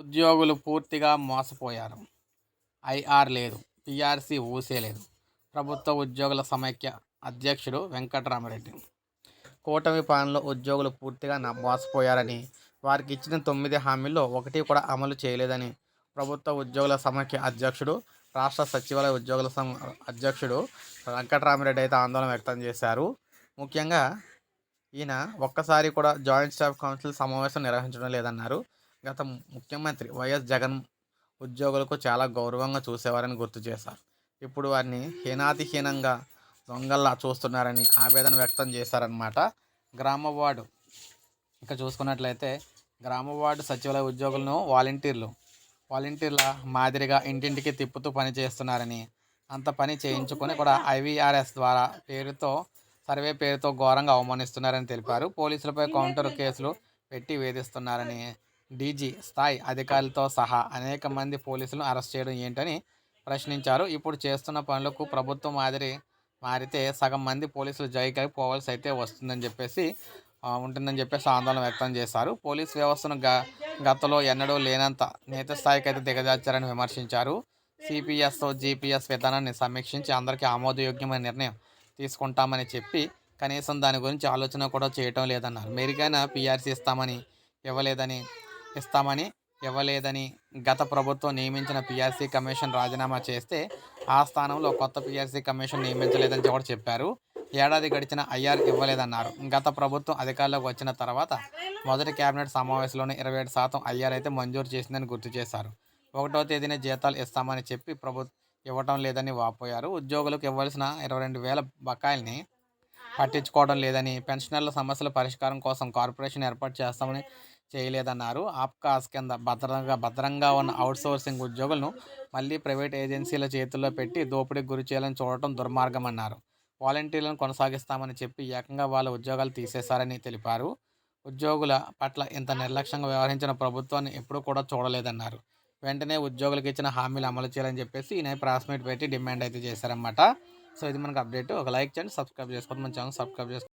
ఉద్యోగులు పూర్తిగా మోసపోయారు. ఐఆర్ లేదు పిఆర్సీ ఊసే లేదు. ప్రభుత్వ ఉద్యోగుల సమైక్య అధ్యక్షుడు వెంకటరామరెడ్డి. కూటమి పాలనలో ఉద్యోగులు పూర్తిగా మోసపోయారని వారికి ఇచ్చిన తొమ్మిది హామీల్లో ఒకటి కూడా అమలు చేయలేదని ప్రభుత్వ ఉద్యోగుల సమైక్య అధ్యక్షుడు రాష్ట్ర సచివాలయ ఉద్యోగుల సంఘ అధ్యక్షుడు వెంకటరామరెడ్డి అయితే ఆందోళన వ్యక్తం చేశారు. ముఖ్యంగా ఈయన ఒక్కసారి కూడా జాయింట్ స్టాఫ్ కౌన్సిల్ సమావేశం నిర్వహించడం లేదన్నారు. గత ముఖ్యమంత్రి వైఎస్ జగన్ ఉద్యోగులకు చాలా గౌరవంగా చూసేవారని గుర్తు చేశారు. ఇప్పుడు వారిని హీనాతిహీనంగా దొంగల్లా చూస్తున్నారని ఆవేదన వ్యక్తం చేశారనమాట గ్రామ వార్డు ఇక చూసుకున్నట్లయితే గ్రామ వార్డు సచివాలయ ఉద్యోగులను వాలంటీర్లు వాలంటీర్ల మాదిరిగా ఇంటింటికి తిప్పుతూ పని చేస్తున్నారని అంత పని చేయించుకొని కూడా ఐవీఆర్ఎస్ ద్వారా పేరుతో సర్వే పేరుతో ఘోరంగా అవమానిస్తున్నారని తెలిపారు. పోలీసులపై కౌంటర్ కేసులు పెట్టి వేధిస్తున్నారని డీజీ స్థాయి అధికారులతో సహా అనేక మంది పోలీసులను అరెస్ట్ చేయడం ఏంటని ప్రశ్నించారు. ఇప్పుడు చేస్తున్న పనులకు ప్రభుత్వం మాదిరి మారితే సగం మంది పోలీసులు జైకి పోవాల్సి అయితే వస్తుందని చెప్పేసి ఉంటుందని చెప్పేసి ఆందోళన వ్యక్తం చేశారు. పోలీస్ వ్యవస్థను గ గతంలో ఎన్నడూ లేనంత నేత స్థాయికి అయితే దిగజార్చారని విమర్శించారు. సిపిఎస్ జీపీఎస్ విధానాన్ని సమీక్షించి అందరికీ ఆమోదయోగ్యమైన నిర్ణయం తీసుకుంటామని చెప్పి కనీసం దాని గురించి ఆలోచన కూడా చేయటం లేదన్నారు. మెరుగైన పీఆర్సీ ఇస్తామని ఇవ్వలేదని ఇస్తామని ఇవ్వలేదని గత ప్రభుత్వం నియమించిన పిఆర్సీ కమిషన్ రాజీనామా చేస్తే ఆ స్థానంలో కొత్త పిఆర్సీ కమిషన్ నియమించలేదని కూడా చెప్పారు. ఏడాది గడిచిన ఐఆర్ ఇవ్వలేదన్నారు. గత ప్రభుత్వం అధికారంలోకి వచ్చిన తర్వాత మొదటి కేబినెట్ సమావేశంలోనే ఇరవై ఏడు శాతం ఐఆర్ అయితే మంజూరు చేసిందని గుర్తు చేశారు. ఒకటో తేదీన జీతాలు ఇస్తామని చెప్పి ప్రభుత్వం ఇవ్వటం లేదని వాపోయారు. ఉద్యోగులకు ఇవ్వాల్సిన ఇరవై రెండు వేల బకాయిల్ని పట్టించుకోవడం లేదని పెన్షనర్ల సమస్యల పరిష్కారం కోసం కార్పొరేషన్ ఏర్పాటు చేస్తామని చేయలేదన్నారు. ఆప్కాస్ కింద భద్రంగా భద్రంగా ఉన్న అవుట్సోర్సింగ్ ఉద్యోగులను మళ్ళీ ప్రైవేట్ ఏజెన్సీల చేతుల్లో పెట్టి దోపిడీకి గురి చేయాలని చూడటం దుర్మార్గమన్నారు. వాలంటీర్లను కొనసాగిస్తామని చెప్పి ఏకంగా వాళ్ళ ఉద్యోగాలు తీసేశారని తెలిపారు. ఉద్యోగుల పట్ల ఇంత నిర్లక్ష్యంగా వ్యవహరించిన ప్రభుత్వాన్ని ఎప్పుడూ కూడా చూడలేదన్నారు. వెంటనే ఉద్యోగులకు ఇచ్చిన హామీలు అమలు చేయాలని చెప్పేసి ఈయన ప్రెస్ మీట్ పెట్టి డిమాండ్ అయితే చేశారన్నమాట. సో ఇది మనకు అప్డేట్. ఒక లైక్ చేయండి సబ్స్క్రైబ్ చేసుకోండి. మన ఛానల్ సబ్స్క్రైబ్ చేసుకోండి.